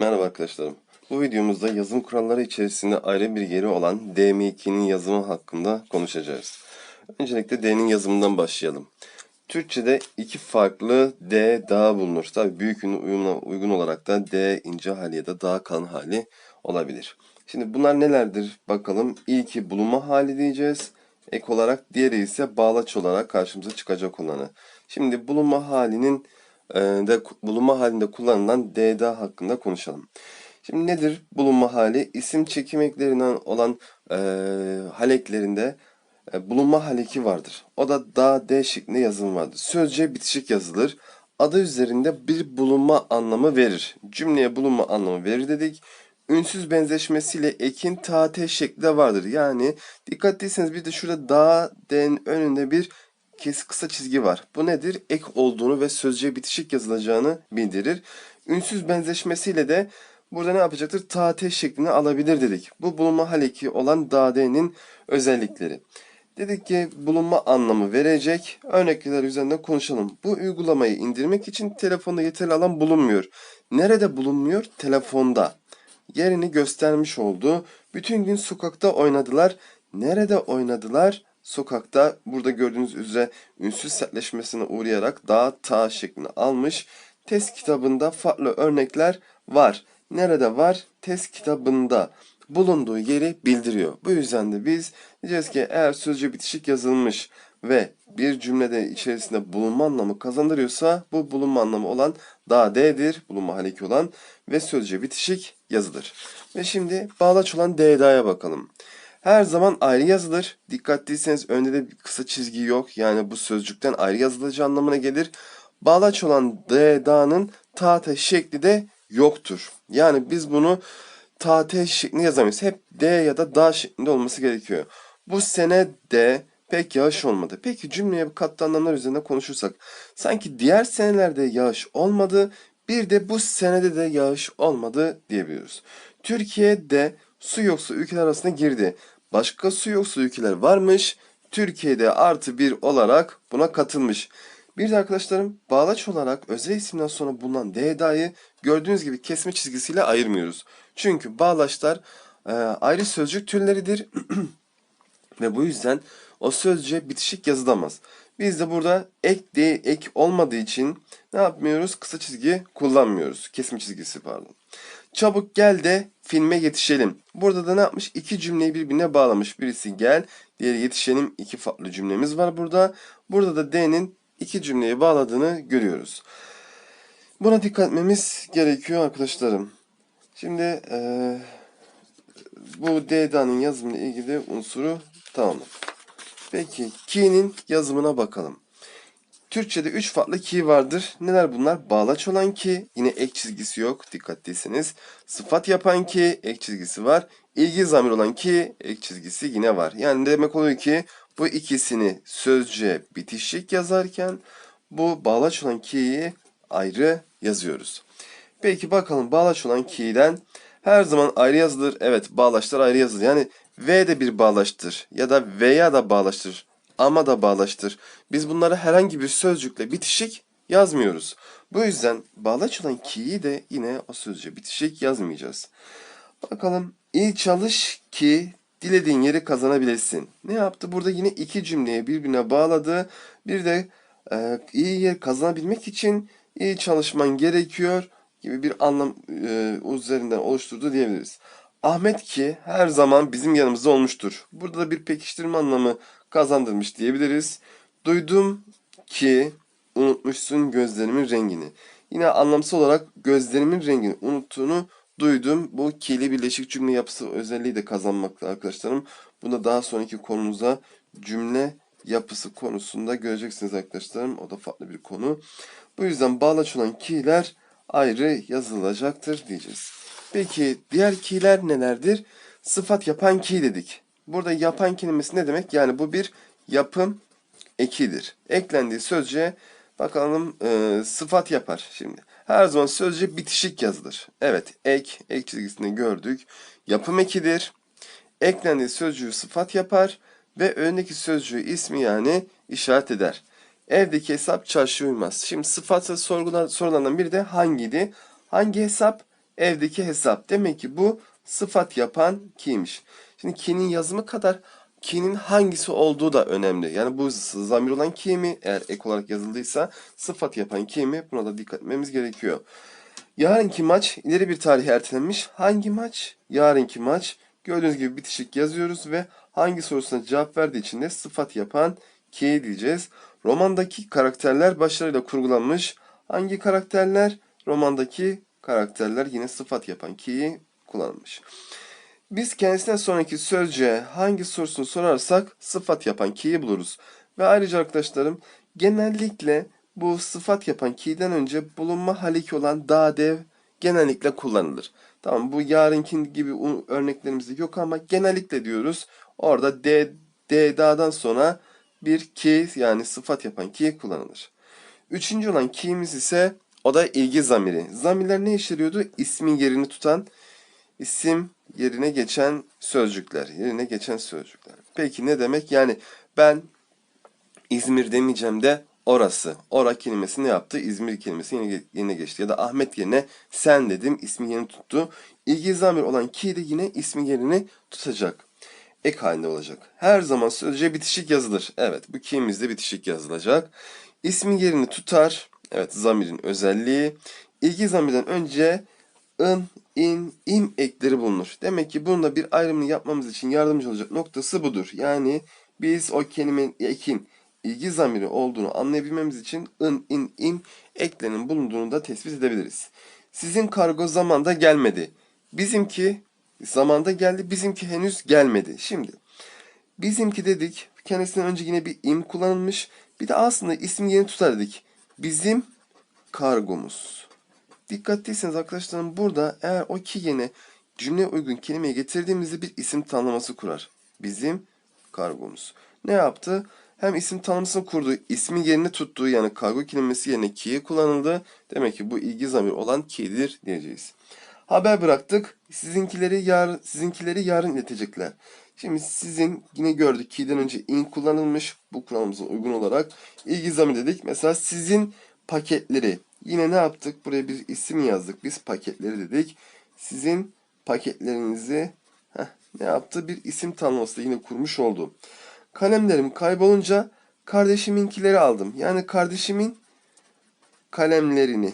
Merhaba arkadaşlarım. Bu videomuzda yazım kuralları içerisinde ayrı bir yeri olan DM2'nin yazımı hakkında konuşacağız. Öncelikle D'nin yazımından başlayalım. Türkçe'de iki farklı D daha bulunur. Tabi büyük ünlü uyumuna uygun olarak da D ince hali ya da daha kalın hali olabilir. Şimdi bunlar nelerdir bakalım. İlki bulunma hali diyeceğiz. Ek olarak diğeri ise bağlaç olarak karşımıza çıkacak olanı. Şimdi bulunma halinin de bulunma halinde kullanılan DDA hakkında konuşalım. Şimdi nedir bulunma hali? İsim çekim eklerinden olan e, haleklerinde e, bulunma haleki vardır. O da da D şeklinde yazım vardır. Sözce bitişik yazılır. Adı üzerinde bir bulunma anlamı verir. Cümleye bulunma anlamı verir dedik. Ünsüz benzeşmesiyle ekin ta te şekli de vardır. Yani dikkatliyseniz bir de şurada da D'nin önünde bir kes kısa çizgi var. Bu nedir? Ek olduğunu ve sözcüğe bitişik yazılacağını bildirir. Ünsüz benzeşmesiyle de burada ne yapacaktır? Ta te şeklini alabilir dedik. Bu bulunma haleki olan da D'nin özellikleri. Dedik ki bulunma anlamı verecek. Örnekler üzerinde konuşalım. Bu uygulamayı indirmek için telefonda yeterli alan bulunmuyor. Nerede bulunmuyor? Telefonda. Yerini göstermiş oldu. Bütün gün sokakta oynadılar. Nerede oynadılar? Sokakta. Burada gördüğünüz üzere ünsüz sertleşmesine uğrayarak da ta şeklini almış. Test kitabında farklı örnekler var. Nerede var? Test kitabında bulunduğu yeri bildiriyor. Bu yüzden de biz diyeceğiz ki eğer sözcüğü bitişik yazılmış ve bir cümlede içerisinde bulunma anlamı kazandırıyorsa bu bulunma anlamı olan da D'dir. Bulunma haleki olan ve sözcüğü bitişik yazılır. Ve şimdi bağlaç olan D'da'ya bakalım. Her zaman ayrı yazılır. Dikkatliyseniz önde de bir kısa çizgi yok. Yani bu sözcükten ayrı yazılacağı anlamına gelir. Bağlaç olan D'da'nın ta şekli de yoktur. Yani biz bunu ta te şeklinde yazamayız. Hep D ya da da şeklinde olması gerekiyor. Bu sene de pek yağış olmadı. Peki cümleye katlı anlamlar üzerine konuşursak. Sanki diğer senelerde yağış olmadı. Bir de bu senede de yağış olmadı diyebiliyoruz. Türkiye'de su yoksu ülkeler arasına girdi. Başka su yoksu ülkeler varmış. Türkiye'de artı bir olarak buna katılmış. Bir de arkadaşlarım bağlaç olarak özel isimden sonra bulunan D'da'yı gördüğünüz gibi kesme çizgisiyle ayırmıyoruz. Çünkü bağlaçlar e, ayrı sözcük türleridir ve bu yüzden o sözcüğe bitişik yazılamaz. Biz de burada ek değil, ek olmadığı için ne yapmıyoruz? Kısa çizgi kullanmıyoruz. Kesme çizgisi pardon. Çabuk gel de filme yetişelim. Burada da ne yapmış? İki cümleyi birbirine bağlamış. Birisi gel, diğeri yetişelim. İki farklı cümlemiz var burada. Burada da D'nin iki cümleyi bağladığını görüyoruz. Buna dikkat etmemiz gerekiyor arkadaşlarım. Şimdi eee, bu D'danın yazımıyla ilgili unsuru tamamladık. Peki key'nin yazımına bakalım. Türkçe'de 3 farklı key vardır. Neler bunlar? Bağlaç olan key, yine ek çizgisi yok dikkatliyseniz. Sıfat yapan key, ek çizgisi var. İlgi zamir olan key, ek çizgisi yine var. Yani demek oluyor ki bu ikisini sözcüğe bitişik yazarken bu bağlaç olan key'i ayrı yazıyoruz. Peki bakalım bağlaç olan key'den her zaman ayrı yazılır. Evet bağlaçlar ayrı yazılır. Yani V de bir bağlaçtır ya da veya da bağlaçtır ama da bağlaçtır. Biz bunları herhangi bir sözcükle bitişik yazmıyoruz. Bu yüzden bağlaç olan ki'yi de yine o sözcüğe bitişik yazmayacağız. Bakalım iyi çalış ki dilediğin yeri kazanabilesin. Ne yaptı? Burada yine iki cümleyi birbirine bağladı. Bir de e, iyi yer kazanabilmek için iyi çalışman gerekiyor gibi bir anlam e, üzerinden oluşturdu diyebiliriz. Ahmet ki her zaman bizim yanımızda olmuştur. Burada da bir pekiştirme anlamı kazandırmış diyebiliriz. Duydum ki unutmuşsun gözlerimin rengini. Yine anlamsal olarak gözlerimin rengini unuttuğunu duydum. Bu ki'li birleşik cümle yapısı özelliği de kazanmakta arkadaşlarım. Bunu daha sonraki konumuza cümle yapısı konusunda göreceksiniz arkadaşlarım. O da farklı bir konu. Bu yüzden bağlaç olan ki'ler ayrı yazılacaktır diyeceğiz. Peki diğer ki'ler nelerdir? Sıfat yapan ki dedik. Burada yapan kelimesi ne demek? Yani bu bir yapım ekidir. Eklendiği sözcüğe bakalım e, sıfat yapar şimdi. Her zaman sözcüğe bitişik yazılır. Evet ek, ek çizgisini gördük. Yapım ekidir. Eklendiği sözcüğü sıfat yapar ve öndeki sözcüğü ismi yani işaret eder. Evdeki hesap çarşıya uymaz. Şimdi sıfatsa sorgular, sorulardan biri de hangiydi? Hangi hesap? evdeki hesap. Demek ki bu sıfat yapan ki'ymiş. Şimdi ki'nin yazımı kadar ki'nin hangisi olduğu da önemli. Yani bu zamir olan ki mi eğer ek olarak yazıldıysa sıfat yapan ki mi buna da dikkat etmemiz gerekiyor. Yarınki maç ileri bir tarihe ertelenmiş. Hangi maç? Yarınki maç. Gördüğünüz gibi bitişik yazıyoruz ve hangi sorusuna cevap verdiği için de sıfat yapan ki diyeceğiz. Romandaki karakterler başarıyla kurgulanmış. Hangi karakterler? Romandaki karakterler yine sıfat yapan ki'yi kullanılmış. Biz kendisinden sonraki sözcüğe hangi sorusunu sorarsak sıfat yapan ki'yi buluruz. Ve ayrıca arkadaşlarım genellikle bu sıfat yapan ki'den önce bulunma haliki olan da dev genellikle kullanılır. Tamam bu yarınkin gibi örneklerimizde yok ama genellikle diyoruz. Orada d, d da'dan sonra bir ki yani sıfat yapan ki kullanılır. Üçüncü olan ki'miz ise o da ilgi zamiri. Zamirler ne işleriyordu? İsmin yerini tutan isim yerine geçen sözcükler. Yerine geçen sözcükler. Peki ne demek? Yani ben İzmir demeyeceğim de orası. Ora kelimesi ne yaptı? İzmir kelimesi yine geçti. Ya da Ahmet yerine sen dedim. ismi yerini tuttu. İlgi zamir olan ki de yine ismi yerini tutacak. Ek halinde olacak. Her zaman sözcüğe bitişik yazılır. Evet bu ki'mizde bitişik yazılacak. İsmi yerini tutar. Evet zamirin özelliği. İlgi zamirden önce ın, in, im ekleri bulunur. Demek ki bunda bir ayrımını yapmamız için yardımcı olacak noktası budur. Yani biz o kelimenin ekin ilgi zamiri olduğunu anlayabilmemiz için ın, in, im eklerinin bulunduğunu da tespit edebiliriz. Sizin kargo zamanda gelmedi. Bizimki zamanda geldi, bizimki henüz gelmedi. Şimdi bizimki dedik. Kendisinden önce yine bir im kullanılmış. Bir de aslında ismi yeni tutar dedik. Bizim kargomuz. Dikkatliyseniz arkadaşlarım burada eğer o ki yeni cümleye uygun kelimeyi getirdiğimizde bir isim tanımlaması kurar. Bizim kargomuz. Ne yaptı? Hem isim tanımlamasını kurdu, ismin yerini tuttuğu yani kargo kelimesi yerine ki'ye kullanıldı. Demek ki bu ilgi zamiri olan ki'dir diyeceğiz. Haber bıraktık. Sizinkileri yarın sizinkileri yarın iletecekler. Şimdi sizin yine gördük ki'den önce in kullanılmış. Bu kuralımıza uygun olarak ilgi zamiri dedik. Mesela sizin paketleri. Yine ne yaptık? Buraya bir isim yazdık. Biz paketleri dedik. Sizin paketlerinizi heh, ne yaptı? Bir isim tanımlaması da yine kurmuş oldu. Kalemlerim kaybolunca kardeşiminkileri aldım. Yani kardeşimin kalemlerini.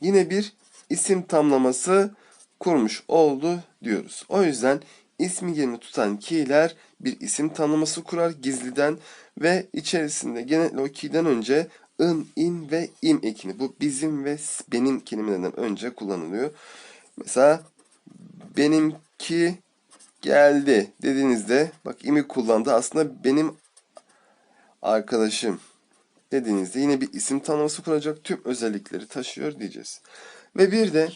Yine bir isim tamlaması kurmuş oldu diyoruz. O yüzden ismi yerini tutan ki'ler bir isim tanımlaması kurar gizliden ve içerisinde genellikle o ki'den önce ın, in ve im ekini. Bu bizim ve benim kelimelerinden önce kullanılıyor. Mesela benimki geldi dediğinizde bak imi kullandı. Aslında benim arkadaşım dediğinizde yine bir isim tanımlaması kuracak tüm özellikleri taşıyor diyeceğiz. Ve bir de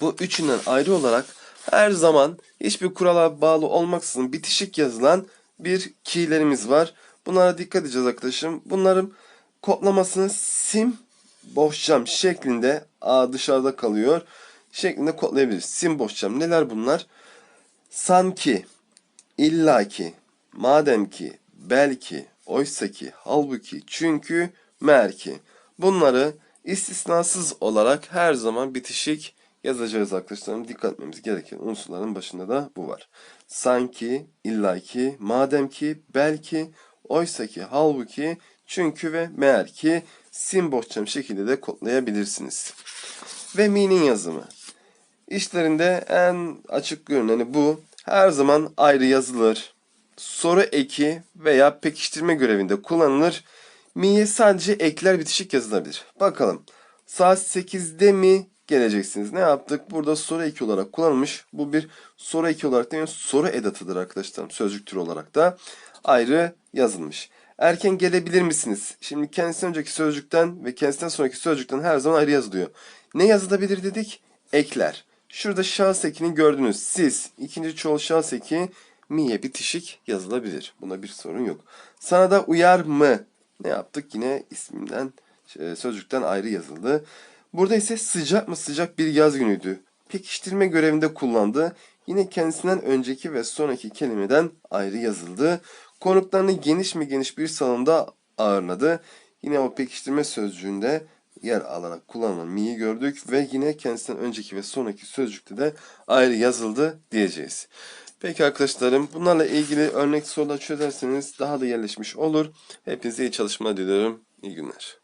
bu üçünden ayrı olarak her zaman hiçbir kurala bağlı olmaksızın bitişik yazılan bir ki'lerimiz var. Bunlara dikkat edeceğiz arkadaşım. Bunların kodlamasını sim boşcam şeklinde a dışarıda kalıyor şeklinde kodlayabiliriz. Sim boşcam neler bunlar? Sanki, illaki, madem ki, belki, oysa ki, halbuki, çünkü, mer ki. Bunları istisnasız olarak her zaman bitişik yazacağız arkadaşlarım. Dikkat etmemiz gereken unsurların başında da bu var. Sanki, illaki, madem ki, belki, oysa ki, halbuki, çünkü ve meğer ki sim boşçam şekilde de kodlayabilirsiniz. Ve me'nin yazımı. İşlerinde en açık görüneni bu. Her zaman ayrı yazılır. Soru eki veya pekiştirme görevinde kullanılır. Mi'ye sadece ekler bitişik yazılabilir. Bakalım. Saat 8'de mi geleceksiniz? Ne yaptık? Burada soru eki olarak kullanılmış. Bu bir soru eki olarak değil, soru edatıdır arkadaşlarım. Sözcük türü olarak da ayrı yazılmış. Erken gelebilir misiniz? Şimdi kendisinden önceki sözcükten ve kendisinden sonraki sözcükten her zaman ayrı yazılıyor. Ne yazılabilir dedik? Ekler. Şurada şahıs ekini gördünüz. Siz ikinci çoğul şahıs eki mi'ye bitişik yazılabilir. Buna bir sorun yok. Sana da uyar mı? Ne yaptık? Yine isminden e, sözcükten ayrı yazıldı. Burada ise sıcak mı sıcak bir yaz günüydü. Pekiştirme görevinde kullandı. Yine kendisinden önceki ve sonraki kelimeden ayrı yazıldı. Konuklarını geniş mi geniş bir salonda ağırladı. Yine o pekiştirme sözcüğünde yer alarak kullanılan mi'yi gördük ve yine kendisinden önceki ve sonraki sözcükte de ayrı yazıldı diyeceğiz. Peki arkadaşlarım bunlarla ilgili örnek sorular çözerseniz daha da yerleşmiş olur. Hepinize iyi çalışmalar diliyorum. İyi günler.